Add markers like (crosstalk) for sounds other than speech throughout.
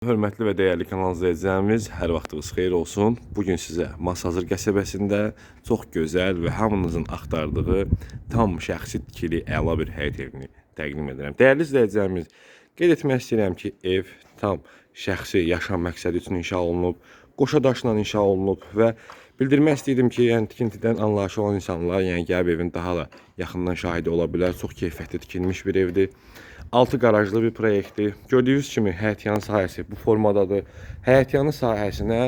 Hörmətli və dəyərli kanal izləyicilərimiz, hər vaxtınız xeyir olsun. Bu gün sizə Masazır qəsəbəsində çox gözəl və hamınızın axtardığı tam şəxsi tikili əla bir həyət evini təqdim edirəm. Dəyərli izləyicilərimiz, qeyd etmək istəyirəm ki, ev tam şəxsi yaşam məqsədi üçün inşa olunub, qoşa daşla inşa olunub və bildirmək istəyirdim ki, yəni tikintidən anlayışı olan insanlar, yəni gəlib evin daha da yaxından şahidi ola bilər. Çox keyfiyyətli tikilmiş bir evdir. 6 qarajlı bir proyektdir. Gördüyünüz kimi həyətyanı sahəsi bu formadadır. Həyətyanı sahəsinə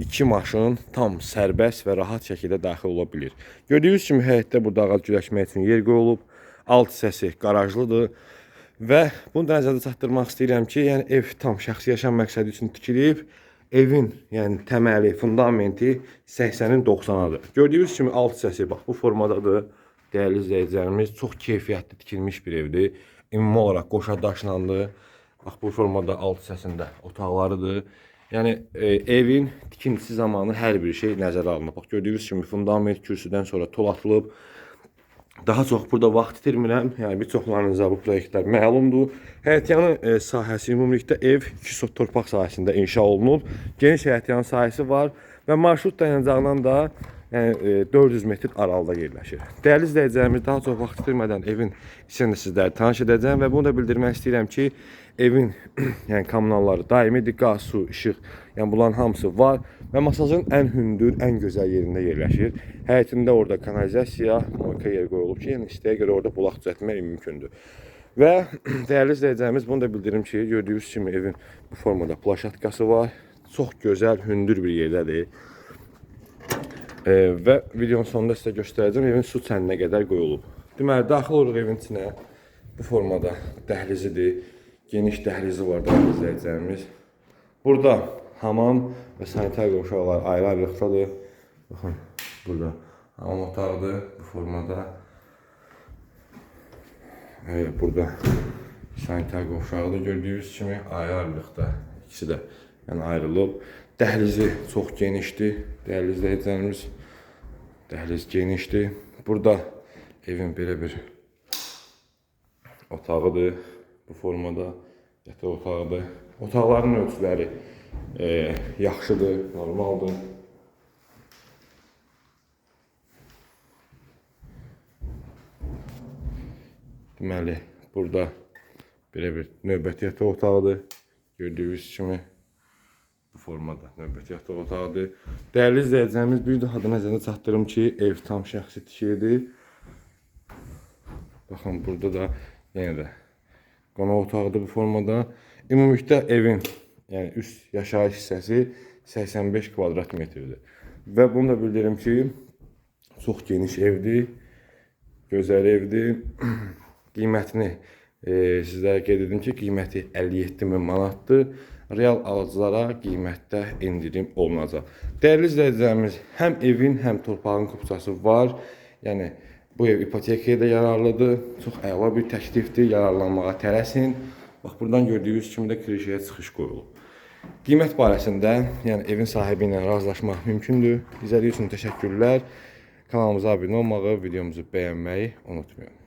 2 maşın tam sərbəst və rahat şəkildə daxil ola bilir. Gördüyünüz kimi həyətdə burada ağac güləşmək üçün yer qoyulub. Alt hissəsi qarajlıdır. Və bunu da nəzərdə çatdırmaq istəyirəm ki, yəni ev tam şəxsi yaşam məqsədi üçün tikilib. Evin, yəni təməli, fundamenti 80-in 90-adır. Gördüyünüz kimi alt hissəsi bax bu formadadır. Dəyərli izləyicilərimiz, çox keyfiyyətli tikilmiş bir evdir. Ümumi olaraq qoşa daşlandı. Bax bu formada alt hissəsində otaqlarıdır. Yəni e, evin tikintisi zamanı hər bir şey nəzərə alınıb. Bax gördüyünüz kimi fundament kürsüdən sonra tol atılıb. Daha çox burada vaxt itirmirəm. Yəni bir çoxlarınıza bu proyektlər məlumdur. Həyətyanı e, sahəsi ümumilikdə ev 2 sot torpaq sahəsində inşa olunub. Geniş həyətyanı sahəsi var və marşrut dayanacağından da yəni e, 400 metr aralıda yerləşir. Dəyərli izləyicilərimiz, daha çox vaxt itirmədən evin içini sizlərə tanış edəcəm və bunu da bildirmək istəyirəm ki, evin (clears throat) yəni kommunalları daimidir, qaz, su, işıq, yəni bunların hamısı var və masajın ən hündür, ən gözəl yerində yerləşir. Həyətində orada kanalizasiya, moyka yer qoyulub ki, yəni istəyə görə orada bulaq düzəltmək mümkündür. Və (clears throat) dəyərli izləyicilərimiz, bunu da bildirim ki, gördüyünüz kimi evin bu formada plaşatkası var. Çox gözəl, hündür bir yerdədir. E, və videonun sonunda sizə göstərəcəm evin su çəninə qədər qoyulub. Deməli, daxil oluruq evin içinə. Bu formada dəhlizidir. Geniş dəhlizi var dəyərli izləyicilərimiz. Burada hamam və sanitar qovşaqlar ayrı-ayrılıqdadır. Baxın, burada hamam otağıdır bu formada. E, burada sanitar qovşağıdır gördüyünüz kimi ayrı-ayrılıqda. İkisi də yəni ayrılıb. Dəhlizi çox genişdir. Dəyərli izləyicilərimiz, dəhliz genişdir. Burada evin belə bir otağıdır. Bu formada yataq otağıdır. Otaqların ölçüləri e, yaxşıdır, normaldır. Deməli, burada belə bir növbəti yataq otağıdır. Gördüyünüz kimi bu formada növbəti yataq otağıdır. Dəyərli izləyicilərimiz, bir daha da nəzərinə çatdırım ki, ev tam şəxsi tikilidir. Baxın, burada da yenə də qonaq otağıdır bu formada. Ümumilikdə evin, yəni üst yaşayış hissəsi 85 kvadrat metrdir. Və bunu da bildirim ki, çox geniş evdir, gözəl evdir. (clears throat) Qiymətini e, sizlərə qeyd edim ki, qiyməti 57 min manatdır. Real alıcılara qiymətdə endirim olunacaq. Dəyərli izləyicilərimiz, həm evin, həm torpağın kupçası var. Yəni bu ev ipotekaya da yararlıdır. Çox əla bir təklifdir. Yararlanmağa tələsin. Bax buradan gördüyünüz kimi də kirişəyə çıxış qoyulub. Qiymət barəsində, yəni evin sahibi ilə razılaşmaq mümkündür. İzlədiyiniz üçün təşəkkürlər. Kanalımıza abunə olmağı, videomuzu bəyənməyi unutmayın.